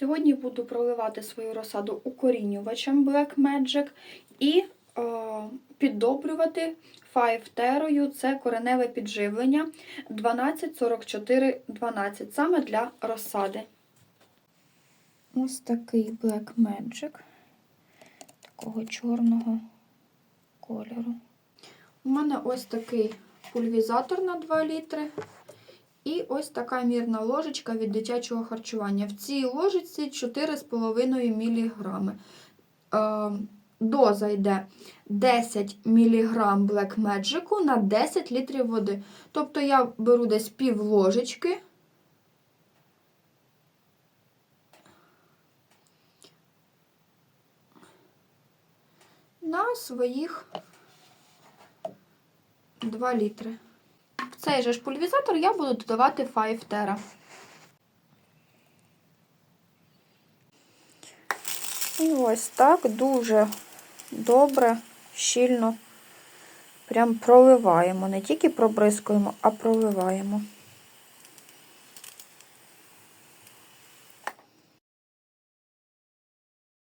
Сьогодні буду проливати свою розсаду укорінювачем Black Magic і е, піддобрювати 5 терою це кореневе підживлення 124412 саме для розсади. Ось такий Black Magic такого чорного кольору. У мене ось такий пульвізатор на 2 літри. І ось така мірна ложечка від дитячого харчування. В цій ложечці 4,5 мг. Доза йде 10 мг Black Magic на 10 літрів води. Тобто я беру десь пів ложечки. На своїх 2 літри. Цей же ж пульвізатор я буду додавати 5 тера. І ось так дуже добре, щільно прям проливаємо. Не тільки пробризкуємо, а проливаємо.